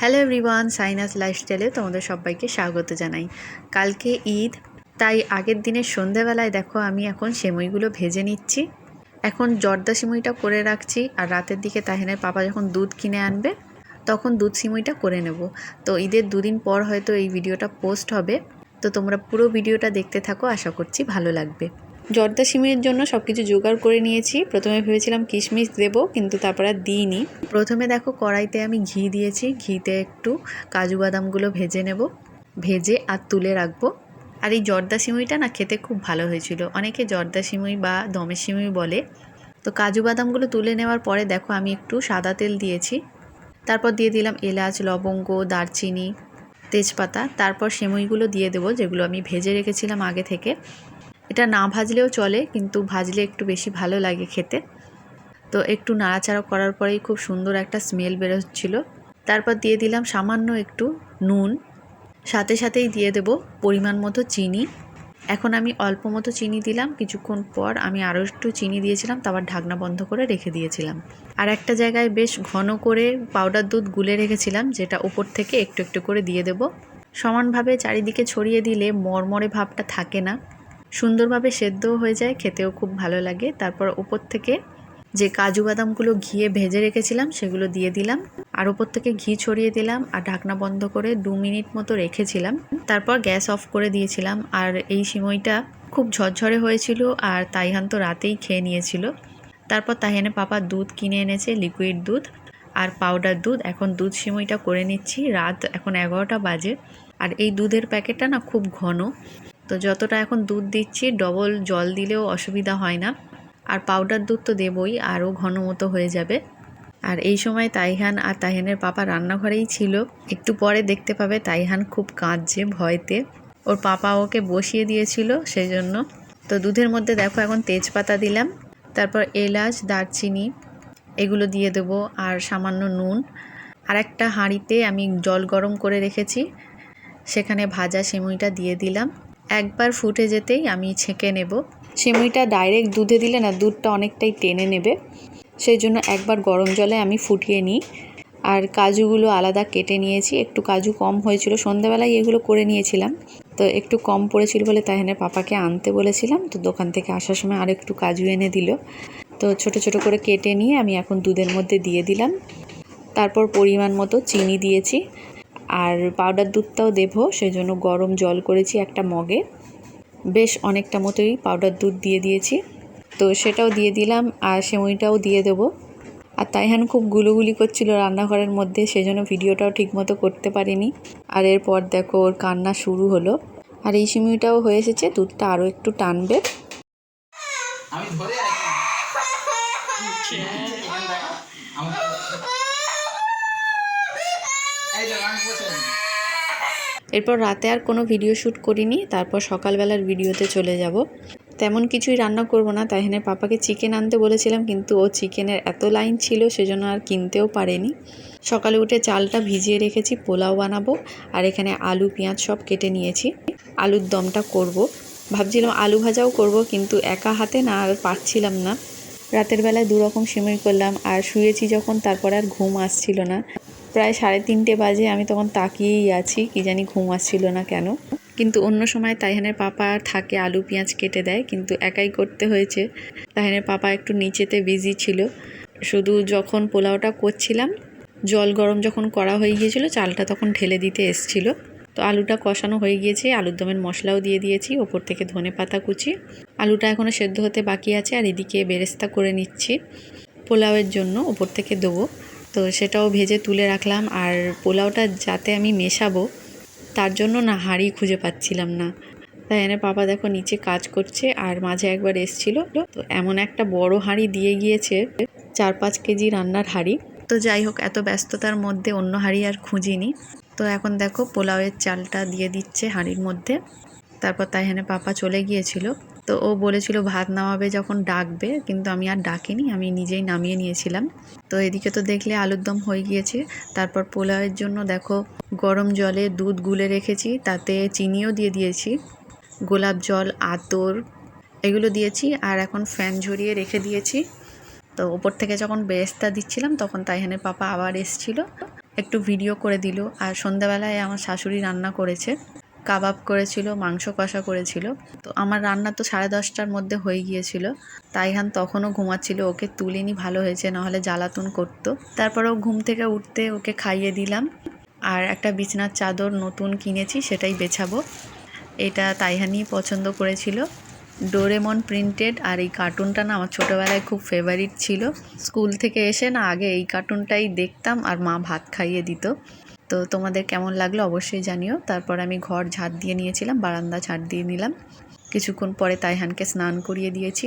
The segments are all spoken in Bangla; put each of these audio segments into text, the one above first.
হ্যালো এভরিওয়ান সাইনাস লাইফস্টাইলে তোমাদের সবাইকে স্বাগত জানাই। কালকে ঈদ, তাই আগের দিনের সন্ধেবেলায় দেখো আমি এখন সেমইগুলো ভেজে নিচ্ছি। এখন জর্দা সিমইটা করে রাখছি আর রাতের দিকে তাহেনের পাপা যখন দুধ কিনে আনবে, তখন দুধ সিমইটা করে নেব। তো ঈদের দুদিন পর হয়তো এই ভিডিওটা পোস্ট হবে। তো তোমরা পুরো ভিডিওটা দেখতে থাকো, আশা করছি ভালো লাগবে। জর্দা সিমের জন্য সব কিছু জোগাড় করে নিয়েছি। প্রথমে ভেবেছিলাম কিশমিশ দেবো, কিন্তু তারপর আর দিইনি। প্রথমে দেখো কড়াইতে আমি ঘি দিয়েছি। ঘিতে একটু কাজু বাদামগুলো ভেজে নেব। ভেজে আর তুলে রাখব। আর এই জর্দা সিমুইটা না খেতে খুব ভালো হয়েছিল। অনেকে জর্দা সিমুই বা দমের সিমুই বলে। তো কাজু বাদামগুলো তুলে নেওয়ার পরে দেখো আমি একটু সাদা তেল দিয়েছি। তারপর দিয়ে দিলাম এলাচ, লবঙ্গ, দারচিনি। তেজপাতা, তারপর সেমইগুলো দিয়ে দেবো, যেগুলো আমি ভেজে রেখেছিলাম আগে থেকে। এটা না ভাজলেও চলে, কিন্তু ভাজলে একটু বেশি ভালো লাগে খেতে। তো একটু নাড়াচাড়া করার পরেই খুব সুন্দর একটা স্মেল বেরোচ্ছিল। তারপর দিয়ে দিলাম সামান্য একটু নুন। সাথে সাথেই দিয়ে দেব পরিমাণ মতো চিনি। এখন আমি অল্প মতো চিনি দিলাম। কিছুক্ষণ পর আমি আরও একটু চিনি দিয়েছিলাম তারপর ঢাকনা বন্ধ করে রেখে দিয়েছিলাম। আর একটা জায়গায় বেশ ঘন করে পাউডার দুধ গুলে রেখেছিলাম, যেটা উপর থেকে একটু একটু করে দিয়ে দেব। সমানভাবে চারিদিকে ছড়িয়ে দিলে মরমরে ভাবটা থাকে না। সুন্দরভাবে সেদ্ধও হয়ে যায়, খেতেও খুব ভালো লাগে। তারপর উপর থেকে যে কাজু বাদামগুলো ঘিয়ে ভেজে রেখেছিলাম, সেগুলো দিয়ে দিলাম। আর ওপর থেকে ঘি ছড়িয়ে দিলাম আর ঢাকনা বন্ধ করে দু মিনিট মতো রেখেছিলাম। তারপর গ্যাস অফ করে দিয়েছিলাম আর এই সিমইটা খুব ঝরঝরে হয়েছিল আর তাইহান তো রাতেই খেয়ে নিয়েছিল। তারপর তাহিয়ানে পাপা দুধ কিনে এনেছে, লিকুইড দুধ আর পাউডার দুধ। এখন দুধ সিমইটা করে নিচ্ছি, রাত এখন এগারোটা বাজে। আর এই দুধের প্যাকেটটা না খুব ঘন। তো যতটা এখন দুধ দিচ্ছি, ডবল জল দিলেও অসুবিধা হয় না। আর পাউডার দুধ তো দেবই, আরও ঘন মতো হয়ে যাবে। আর এই সময় তাইহান আর তাইহানের পাপা রান্নাঘরেই ছিল। একটু পরে দেখতে পাবে তাইহান খুব কাঁদছে ভয়তে। ওর পাপা ওকে বসিয়ে দিয়েছিল সেই জন্য তো দুধের মধ্যে দেখো এখন তেজপাতা দিলাম, তারপর এলাচ, দারচিনি, এগুলো দিয়ে দেবো, আর সামান্য নুন। আর একটা হাঁড়িতে আমি জল গরম করে রেখেছি, সেখানে ভাজা সিমুইটা দিয়ে দিলাম। একবার ফুটে যেতেই আমি ছেঁকে নেব। সিমুইটা ডাইরেক্ট দুধে দিলে না দুধটা অনেকটাই টেনে নেবে। সেই জন্য একবার গরম জলে আমি ফুটিয়ে নিই। আর কাজুগুলো আলাদা কেটে নিয়েছি। একটু কাজু কম হয়েছিল। সন্ধ্যাবেলায় এগুলো করে নিয়েছিলাম। তো একটু কম পড়েছিল বলে তাহেনের পাপাকে আনতে বলেছিলাম। তো দোকান থেকে আসার সময় আর একটু কাজু এনে দিল। তো ছোট ছোট করে কেটে নিয়ে আমি এখন দুধের মধ্যে দিয়ে দিলাম। তারপর পরিমাণ মতো চিনি দিয়েছি। আর পাউডার দুধটাও দেবো। সেই জন্য গরম জল করেছি একটা মগে। বেশ অনেকটা মতোই পাউডার দুধ দিয়ে দিয়েছি। তো সেটাও দিয়ে দিলাম আর সেমইটাও দিয়ে দেবো। আর তাইহান খুব গুলুগুলি করছিল রান্নাঘরের মধ্যে, সেজন্য ভিডিওটাও ঠিকমতো করতে পারিনি। আর এরপর দেখো ওর কান্না শুরু হলো। আর এই সিমইটাও হয়ে এসেছে, দুধটা আরও একটু টানবে। আমি ধরে এই দেখো, আমি বসে আছি। এরপর রাতে আর কোনো ভিডিও শ্যুট করিনি, তারপর সকালবেলার ভিডিওতে চলে যাব। তেমন কিছুই রান্না করব না তাইহানের পাপাকে চিকেন আনতে বলেছিলাম, কিন্তু ও চিকেনের এত লাইন ছিল, সেজন্য আর কিনতেও পারেনি। সকালে উঠে চালটা ভিজিয়ে রেখেছি, পোলাও বানাবো, আর এখানে আলু, পেঁয়াজ সব কেটে নিয়েছি। আলুর দমটা করব। ভাবছিলাম আলু ভাজাও করব, কিন্তু একা হাতে না, আর পারছিলাম না। রাতের বেলায় দু রকম সিমই করলাম, আর শুয়েছি যখন, তারপর আর ঘুম আসছিল না। প্রায় সাড়ে তিনটে বাজে, আমি তখন তাকিয়েই আছি, কি জানি ঘুম আসছিল না কেন। কিন্তু অন্য সময় তাইহানের পাপা থাকে, আলু, পেঁয়াজ কেটে দেয়, কিন্তু একাই করতে হয়েছে। তাইহানের পাপা একটু নিচেতে বিজি ছিল। শুধু যখন পোলাওটা করছিলাম, জল গরম যখন করা হয়ে গিয়েছিল, চালটা তখন ঢেলে দিতে এসছিল। তো আলুটা কষানো হয়ে গিয়েছে, আলুর দমের মশলাও দিয়ে দিয়েছি, ওপর থেকে ধনে পাতা কুচি। আলুটা এখনও সেদ্ধ হতে বাকি আছে, আর এদিকে বেরেস্তা করে নিচ্ছি পোলাওয়ের জন্য, ওপর থেকে দেবো। তো সেটাও ভেজে তুলে রাখলাম আর পোলাওটা যাতে আমি মেশাবো, তার জন্য না হাঁড়ি খুঁজে পাচ্ছিলাম না। তাই এনে পাপা দেখো নিচে কাজ করছে আর মাঝে একবার এসছিল। তো এমন একটা বড় হাঁড়ি দিয়ে গিয়েছে, চার পাঁচ কেজি রান্নার হাঁড়ি। তো যাই হোক, এত ব্যস্ততার মধ্যে অন্য হাঁড়ি আর খুঁজিনি। তো এখন দেখো পোলাওয়ের চালটা দিয়ে দিচ্ছে হাঁড়ির মধ্যে। তারপর তাইহানে পাপা চলে গিয়েছিল। তো ও বলেছিল ভাত নামাবে যখন ডাকবে, কিন্তু আমি আর ডাকিনি, আমি নিজেই নামিয়ে নিয়েছিলাম। তো এদিকে তো দেখলে আলুর দম হয়ে গিয়েছে। তারপর পোলাওয়ের জন্য দেখো গরম জলে দুধ গুলে রেখেছি, তাতে চিনিও দিয়ে দিয়েছি, গোলাপ জল, আতর এগুলো দিয়েছি, আর এখন ফ্যান ঝরিয়ে রেখে দিয়েছি। তো ওপর থেকে যখন বেরেস্তা দিচ্ছিলাম, তখন তাইহানের পাপা আবার এসছিল, একটু ভিডিও করে দিল। আর সন্ধ্যাবেলায় আমার শাশুড়ি রান্না করেছে। কাবাব করেছিল, মাংস কষা করেছিল। তো আমার রান্না তো সাড়ে দশটার মধ্যে হয়ে গিয়েছিল। তাইহান তখনও ঘুমাচ্ছিল, ওকে তুলিনি, ভালো হয়েছে, নাহলে জ্বালাতন করতো। তারপরেও ঘুম থেকে উঠতে ওকে খাইয়ে দিলাম। আর একটা বিছনার চাদর নতুন কিনেছি, সেটাই বেছাবো। এটা তাইহানি পছন্দ করেছিল। ডোরেমন প্রিন্টেড, আর এই কার্টুনটা না আমার ছোটোবেলায় খুব ফেভারিট ছিল। স্কুল থেকে এসে না আগে এই কার্টুনটাই দেখতাম, আর মা ভাত খাইয়ে দিত। তো তোমাদের কেমন লাগল অবশ্যই জানিও। তারপর আমি ঘর ঝাড় দিয়ে নিয়েছিলাম, বারান্দা ঝাড় দিয়ে নিলাম। কিছুক্ষণ পরে তাইহানকে স্নান করিয়ে দিয়েছি।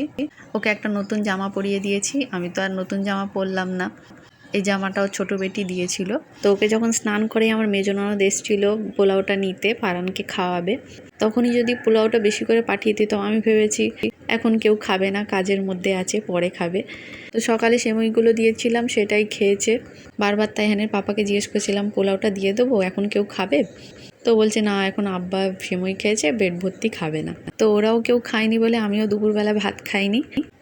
ওকে একটা নতুন জামা পরিয়ে দিয়েছি। আমি তো আর নতুন জামা পরলাম না। এই জামাটাও ছোট বেটি দিয়েছিল। তো ওকে যখন স্নান করে আমার মেজো এসেছিল পোলাওটা নিতে পারানকে খাওয়াবে, তখনই যদি পোলাওটা বেশি করে পাঠিয়ে দিতাম আমি ভেবেছি এখন কেউ খাবে না, কাজের মধ্যে আছে, পরে খাবে। তো সকালে সেমইগুলো দিয়েছিলাম, সেটাই খেয়েছে। বারবার তাই হ্যানের পাপাকে জিজ্ঞেস করেছিলাম, পোলাওটা দিয়ে দেবো, এখন কেউ খাবে? তো বলছে, না, এখন আব্বা সেমই খেয়েছে পেট ভর্তি খাবে না। তো ওরাও কেউ খায়নি বলে আমিও দুপুরবেলা ভাত খাইনি,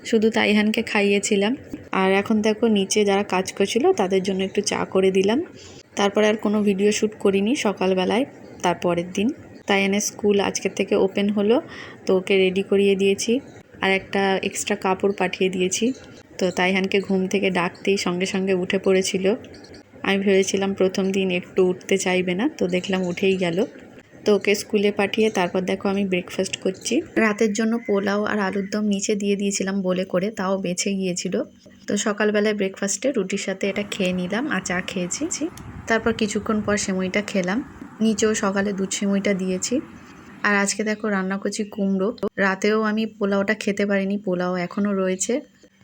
শুধু তাইহানকে খাইয়েছিলাম। আর এখন দেখো, নিচে যারা কাজ করছিল, তাদের জন্য একটু চা করে দিলাম। তারপরে আর কোনো ভিডিও শ্যুট করিনি সকালবেলায়, তারপরের দিন। তাইয়ানের স্কুল আজকের থেকে ওপেন হলো, তো ওকে রেডি করিয়ে দিয়েছি। আর একটা এক্সট্রা কাপড় পাঠিয়ে দিয়েছি। তো তাইহানকে ঘুম থেকে ডাকতেই সঙ্গে সঙ্গে উঠে পড়েছিল। আমি ভেবেছিলাম প্রথম দিন একটু উঠতে চাইবে না, তো দেখলাম উঠেই গেল। তো ওকে স্কুলে পাঠিয়ে তারপর দেখো আমি ব্রেকফাস্ট করছি। রাতের জন্য পোলাও আর আলুর দম নিচে দিয়ে দিয়েছিলাম বলে করে, তাও বেঁচে গিয়েছিল। তো সকালবেলায় ব্রেকফাস্টে রুটির সাথে এটা খেয়ে নিলাম আর চা খেয়েছি। তারপর কিছুক্ষণ পর সেমইটা খেলাম। নিচেও সকালে দুধ সেমইটা দিয়েছি। আর আজকে দেখো রান্না করছি কুমড়ো। রাতেও আমি পোলাওটা খেতে পারিনি, পোলাও এখনও রয়েছে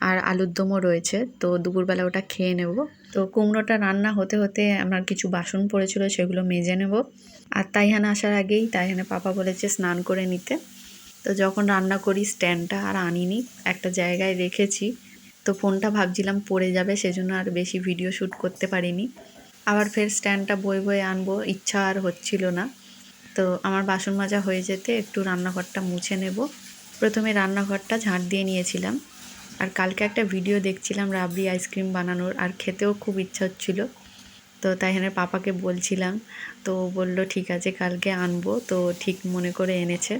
আর আলুর দমও রয়েছে, তো দুপুরবেলা ওটা খেয়ে নেব। তো কুমড়োটা রান্না হতে হতে আমার কিছু বাসন পড়েছিল, সেগুলো মেজে নেব। আর তাইহান আসার আগেই তাইহানের পাপা বলেছে স্নান করে নিতে। তো যখন রান্না করি, স্ট্যান্ডটা আর আনিনি, একটা জায়গায় রেখেছি। তো ফোনটা ভাবছিলাম পড়ে যাবে, সেজন্য আর বেশি ভিডিও শ্যুট করতে পারিনি। আবার ফের স্ট্যান্ডটা বয়ে বয়ে আনব, ইচ্ছা আর হচ্ছিল না। তো আমার বাসন মাজা হয়ে যেতে একটু রান্নাঘরটা মুছে নেব। প্রথমে রান্নাঘরটা ঝাঁট দিয়ে নিয়েছিলাম। আর কালকে একটা ভিডিও দেখছিলাম রাবড়ি আইসক্রিম বানানোর, আর খেতেও খুব ইচ্ছা হচ্ছিল। তো তাই এখানে পাপাকে বলছিলাম, তো বলল, ঠিক আছে, কালকে আনব। তো ঠিক মনে করে এনেছে।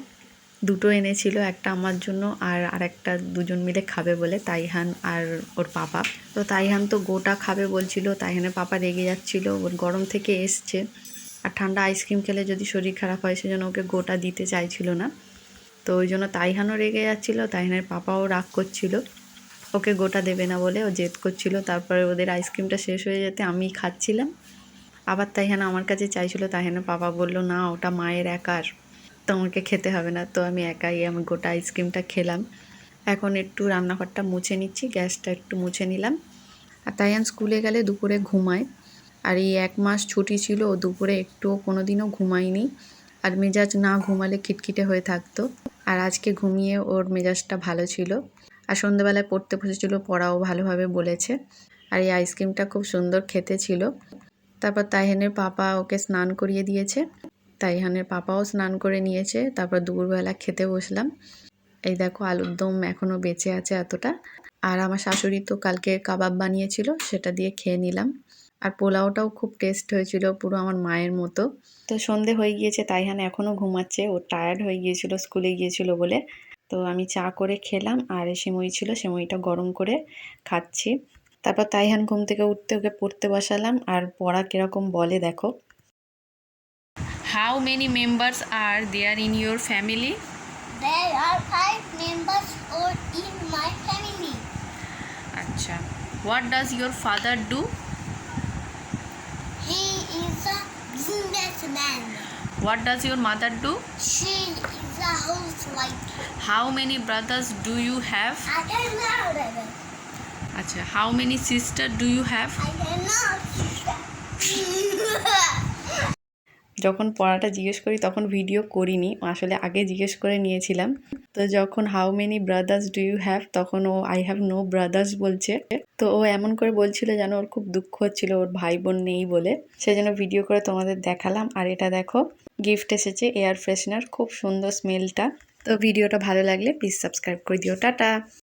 দুটো এনেছিল, একটা আমার জন্য আর আরেকটা দুজন মিলে খাবে বলে, তাইহান আর ওর পাপা। তো তাইহান তো গোটা খাবে বলছিল, তাইহানের পাপা রেগে যাচ্ছিল, ওর গরম থেকে এসছে। আর ঠান্ডা আইসক্রিম খেলে যদি শরীর খারাপ হয়, সেজন্য ওকে গোটা দিতে চাইছিল না। তো ওই জন্য তাইহানও রেগে যাচ্ছিল, তাইহানের পাপাও রাগ করছিল। ওকে গোটা দেবে না বলে ও জেদ করছিল। তারপরে ওদের আইসক্রিমটা শেষ হয়ে যেতে আমি খাচ্ছিলাম। আবার তাই তাইহানা আমার কাছে চাইছিল তাইহানা পাপা বলল, না, ওটা মায়ের একার। তো আমাকে খেতে হবে না। তো আমি একাই আমি গোটা আইসক্রিমটা খেলাম। এখন একটু রান্নাঘরটা মুছে নিচ্ছি, গ্যাসটা একটু মুছে নিলাম। আর তাই তাইয়ান স্কুলে গেলে দুপুরে ঘুমায়। আর এই এক মাস ছুটি ছিল, ও দুপুরে একটুও কোনো দিনও ঘুমায়নি। আর মেজাজ না ঘুমালে খিটখিটে হয়ে থাকতো। আর আজকে ঘুমিয়ে ওর মেজাজটা ভালো ছিল। আর সন্ধ্যেবেলায় পড়তে বসেছিল, পড়াও ভালোভাবে বলেছে। আর এই আইসক্রিমটা খুব সুন্দর খেতে ছিল। তারপর তাইহানের পাপা ওকে স্নান করিয়ে দিয়েছে। তাইহানের পাপাও স্নান করে নিয়েছে। তারপর দুপুরবেলা খেতে বসলাম। এই দেখো, আলুর দম এখনও বেঁচে আছে এতটা। আর আমার শাশুড়ি তো কালকে কাবাব বানিয়েছিল, সেটা দিয়ে খেয়ে নিলাম। আর পোলাওটাও খুব টেস্ট হয়েছিল, পুরো আমার মায়ের মতো। তো সন্ধে হয়ে গিয়েছে, তাইহান এখনও ঘুমাচ্ছে। ও টায়ার্ড হয়ে গিয়েছিল, স্কুলে গিয়েছিল বলে। তো আমি চা করে খেলাম আর সে মই ছিল সে মইটা গরম করে খাচ্ছি। তারপর তাইহান ঘুম থেকে উঠতে ওকে পড়তে বসালাম আর পড়া কীরকম বলে দেখো। How many members are there in your family there are five in my family আচ্ছা what does your father do he is a businessman What does your mother do? She is a housewife. How many brothers do you have? I don't know, baby. Acha. How many sisters do you have? I don't know. যখন পড়াটা জিজ্ঞেস করি তখন ভিডিও করিনি আসলে আগে জিজ্ঞেস করে নিয়েছিলাম তো যখন how many brothers do you have তখন ও আই হ্যাভ নো ব্রাদার্স বলছে তো ও এমন করে বলছিল যেন ওর খুব দুঃখ হচ্ছিল ওর ভাই বোন নেই বলে সেজন্য ভিডিও করে তোমাদের দেখালাম আর এটা দেখো গিফট এসেছে এয়ার ফ্রেশনার। খুব সুন্দর স্মেলটা। তো ভিডিওটা ভালো লাগলে প্লিজ সাবস্ক্রাইব করে দিও। টাটা!